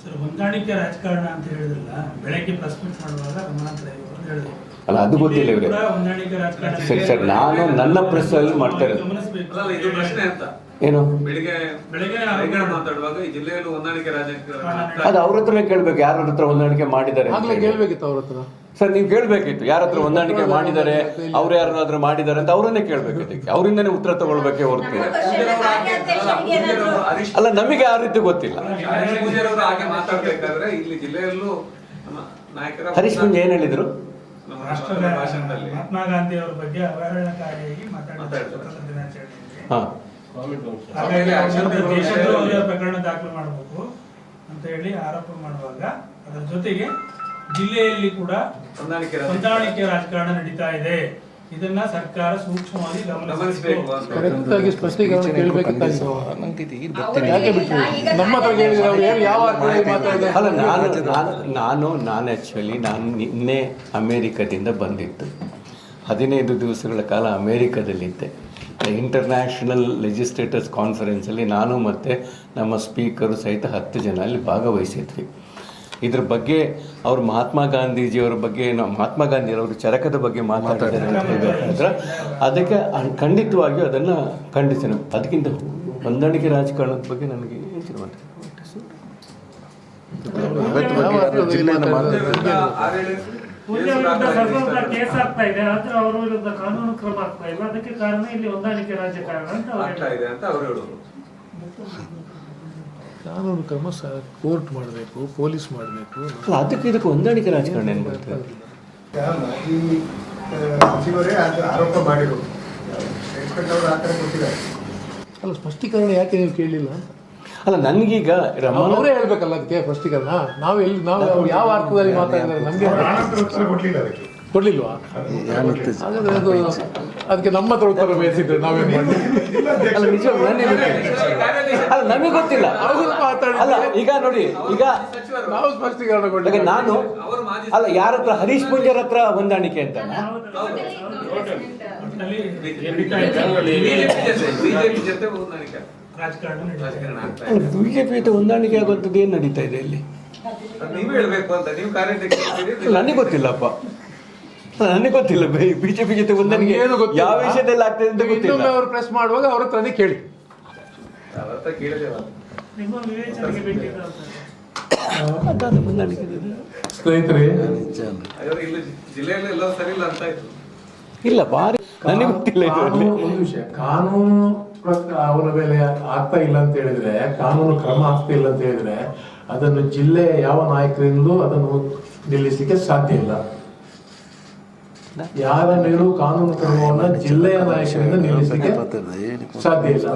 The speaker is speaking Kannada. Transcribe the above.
ಸರ್ ಹೊಂದಾಣಿಕೆ ರಾಜಕಾರಣ ಅಂತ ಹೇಳಿದ್ರಲ್ಲ ಬೆಳಗ್ಗೆ ಪ್ರೆಸ್ ಮೀಟ್ ಮಾಡುವಾಗ ಇವರು ಅಂತ ಹೇಳಿದ್ರು. ಅಲ್ಲ ಅದು ಗೊತ್ತಿಲ್ಲ ಇಲ್ಲಿ ಹೊಂದಾಣಿಕೆ ರಾಜಕಾರಣ ಸರಿ ಸರ್ ನಾನು ನನ್ನ ಪ್ರೆಸ್ ಅಲ್ಲಿ ಮಾಡ್ತಾ ಇರೋದು. ಗಮನಿಸ್ಬೇಕು. ಅಲ್ಲ ಇದು ಪ್ರಶ್ನೆ ಅಂತ. ಏನು? ಬೆಳಿಗ್ಗೆ ಬೆಳಿಗ್ಗೆ ಬೆಳಿಗ್ಗೆ ಮಾತಾಡುವಾಗ ಈ ಜಿಲ್ಲೆಯಲ್ಲೂ ಹೊಂದಾಣಿಕೆ ರಾಜಕಾರಣ ಅದು ಅವ್ರ ಹತ್ರನೇ ಕೇಳ್ಬೇಕು ಯಾರ ಹತ್ರ ಹೊಂದಾಣಿಕೆ ಮಾಡಿದ್ದಾರೆ ಅಂತ ಆಗ್ಲೇ ಹೇಳಿ. ಕೇಳ್ಬೇಕಿತ್ತು ಅವ್ರ ಹತ್ರ. ಸರ್ ನೀವು ಕೇಳ್ಬೇಕಿತ್ತು. ಯಾರಾದ್ರೂ ಹೊಂದಾಣಿಕೆ ಮಾಡಿದ್ದಾರೆ ಅವ್ರು ಯಾರನ್ನಾದ್ರೂ ಮಾಡಿದ್ದಾರೆ ಅಂತ ಅವರನ್ನೇ ಕೇಳ್ಬೇಕು ಇದಕ್ಕೆ ಅವರಿಂದನೇ ಉತ್ತರ ತಗೊಳ್ಬೇಕೇ ಹೊರತು. ಅಲ್ಲ ನಮಗೆ ಆ ರೀತಿ ಗೊತ್ತಿಲ್ಲ. ಹರೀಶ್ ಮುಂದೆ ಹಾಗೆ ಮಾತಾಡ್ಬೇಕಾದ್ರೆ ಇಲ್ಲಿ ಜಿಲ್ಲೆಯಲ್ಲೂ ನಮ್ಮ ನಾಯಕರ ಹರೀಶ್ ಮುಂಜೆ ಏನ್ ಹೇಳಿದ್ರು? ಮಹಾತ್ಮ ಗಾಂಧಿ ಅವರ ಬಗ್ಗೆ ಅವಹೇಳನಕಾರಿಯಾಗಿ ಮಾತಾಡಿದ್ದಾರೆ ಪ್ರಕರಣ ದಾಖಲು ಮಾಡಬೇಕು ಅಂತ ಹೇಳಿ ಆರೋಪ ಮಾಡುವಾಗ ಅದರ ಜೊತೆಗೆ ಜಿಲ್ಲೆಯಲ್ಲಿ ಕೂಡ ಹೊಂದಾಣಿಕೆ ರಾಜಕಾರಣ. ನಡೀತಾ ಇದೆ. ಇದನ್ನ ಸರ್ಕಾರ ಸೂಕ್ಷ್ಮವಾಗಿ ಗಮನಿಸಬೇಕು. ಕರೆಕ್ಟ್ ಆಗಿ ಸ್ಪಷ್ಟೀಕರಣ ಯಾಕೆ ಬಿಟ್ಟು ನಮ್ಮ ಅವ್ರು ಏನು ಯಾವ ಮಾತಾಡಿದ್ರೆ ಅಲ್ಲ ನಾನು ನಾನು ನಾನು ನಾನು ಆ್ಯಕ್ಚುಲಿ ನಾನು ನಿನ್ನೆ ಅಮೇರಿಕದಿಂದ ಬಂದಿತ್ತು. ಹದಿನೈದು ದಿವಸಗಳ ಕಾಲ ಅಮೇರಿಕದಲ್ಲಿದ್ದೆ. ಇಂಟರ್ನ್ಯಾಷನಲ್ ಲೆಜಿಸ್ಲೇಟರ್ಸ್ ಕಾನ್ಫರೆನ್ಸಲ್ಲಿ ನಾನು ಮತ್ತು ನಮ್ಮ ಸ್ಪೀಕರು ಸಹಿತ ಹತ್ತು ಜನ ಅಲ್ಲಿ ಭಾಗವಹಿಸಿದ್ವಿ. ಇದ್ರ ಬಗ್ಗೆ ಅವರು ಮಹಾತ್ಮ ಗಾಂಧೀಜಿಯವರ ಬಗ್ಗೆ ನಾವು ಮಹಾತ್ಮ ಗಾಂಧಿಯವರು ಚರಕದ ಬಗ್ಗೆ ಮಾತಾಡಿದ್ದಾರೆ ಅದಕ್ಕೆ ಖಂಡಿತವಾಗಿಯೂ ಅದನ್ನು ಖಂಡಿಸ್ತೇನೆ ಅದಕ್ಕಿಂತ ಹೊಂದಾಣಿಕೆ ರಾಜಕಾರಣದ ಬಗ್ಗೆ ನನಗೆ ಕೇಸು ಕೇಸ್ ಆಗ್ತಾ ಇದೆ ಆದ್ರೆ ಅವರ ವಿರುದ್ಧ ಕಾನೂನು ಕ್ರಮ ಆಗ್ತಾ ಇಲ್ಲ. ಅದಕ್ಕೆ ಕಾರಣ ಇಲ್ಲಿ ಹೊಂದಾಣಿಕೆ ರಾಜಕಾರಣ ಅಂತ ಅವ್ರು ಆಗ್ತಾ ಇದೆ ಅಂತ ಅವ್ರು ಹೇಳೋದು ಕಾನೂನು ಕ್ರಮ ಕೋರ್ಟ್ ಮಾಡಬೇಕು ಪೊಲೀಸ್ ಮಾಡಬೇಕು. ಅಲ್ಲ ಅದಕ್ಕೆ ಇದಕ್ಕೆ ಹೊಂದಾಣಿಕೆ ರಾಜಕಾರಣ ಏನು ಬರ್ತದೆ ಮಾಜಿ ಸಚಿವರೇ ಆರೋಪ ಮಾಡಿರೋದು ಅಲ್ಲ ಸ್ಪಷ್ಟೀಕರಣ ಯಾಕೆ ನೀವು ಕೇಳಲಿಲ್ಲ ಅಲ್ಲ ನನಗೀಗ ರಮಣ ಅವರೇ ಹೇಳ್ಬೇಕಲ್ಲ ಅದಕ್ಕೆ ಸ್ಪಷ್ಟೀಕರಣ. ನಾವು ಎಲ್ಲಿ ನಾವು ಯಾವ ಅರ್ಥದಲ್ಲಿ ಮಾತಾಡಿದ್ದಾರೆ? ನಮಗೆ ಕೊಡ್ಲಿಲ್ವಾ? ಹಾಗಾದ್ರೆ ಅದು ಅದಕ್ಕೆ ನಮ್ಮ ಹತ್ರ ಉತ್ತರ ಬಯಸಿದ್ರೆ ನಾವೇನು ಮಾಡಿ ಅಲ್ಲ ನಿಜ ನನಗೆ ಗೊತ್ತಿಲ್ಲ ಅಲ್ಲ ನಮಗೆ ಗೊತ್ತಿಲ್ಲ. ಅಲ್ಲ ಈಗ ನೋಡಿ ಈಗ ನಾವು ಸ್ಪಷ್ಟೀಕರಣ ಈಗ ನಾನು ಅಲ್ಲ ಯಾರ ಹತ್ರ ಹರೀಶ್ ಪುಂಜರ್ ಹತ್ರ ಹೊಂದಾಣಿಕೆ ಅಂತ ಒಟ್ಟಿನಲ್ಲಿ ಬಿಜೆಪಿ ಜೊತೆ ಬಿಜೆಪಿ ಜೊತೆ ಹೊಂದಾಣಿಕೆ ಆಗುವಂಥದ್ದು ಏನು ನಡೀತಾ ಇದೆ ಇಲ್ಲಿ? ನೀವು ಹೇಳ್ಬೇಕು ಅಂತ ನೀವು ನನಗೆ ಗೊತ್ತಿಲ್ಲಪ್ಪ. ನನಗೆ ಗೊತ್ತಿಲ್ಲ ಬಿಜೆಪಿ ಜೊತೆ ಒಂದನಿಗೆ ಏನು ಗೊತ್ತಿಲ್ಲ. ಯಾವ ವಿಷಯದಲ್ಲಿ ಆಗ್ತದೆ ಅಂತ ಗೊತ್ತಿಲ್ಲ. ಇನ್ನೊಮ್ಮೆ ಅವ್ರು ಪ್ರೆಸ್ ಮಾಡುವಾಗ ಅವ್ರ ಹತ್ರನೇ ಕೇಳಿ. ಸ್ನೇಹಿತರೆ ಇಲ್ಲಿ ಬಾರಿ ನನಗೆ ಗೊತ್ತಿಲ್ಲ ಕಾನೂನು ಒಂದು ವಿಷಯ. ಕಾನೂನು ಪ್ರಕಾರ ಅವರ ಮೇಲೆ ಆಗ್ತಾ ಇಲ್ಲ ಅಂತ ಹೇಳಿದ್ರೆ ಕಾನೂನು ಕ್ರಮ ಆಗ್ತಾ ಇಲ್ಲ ಅಂತ ಹೇಳಿದ್ರೆ ಅದನ್ನು ಜಿಲ್ಲೆ ಯಾವ ನಾಯಕರಿಂದಲೂ ಅದನ್ನು ನಿಲ್ಲಿಸಲಿಕ್ಕೆ ಸಾಧ್ಯ ಇಲ್ಲ. ಯಾರ ಮೇಲೂ ಕಾನೂನು ಕ್ರಮವನ್ನ ಜಿಲ್ಲೆಯ ನಾಯಕರಿಂದ ನಿಲ್ಲಿಸಲಿಕ್ಕೆ ಸಾಧ್ಯ ಇಲ್ಲ.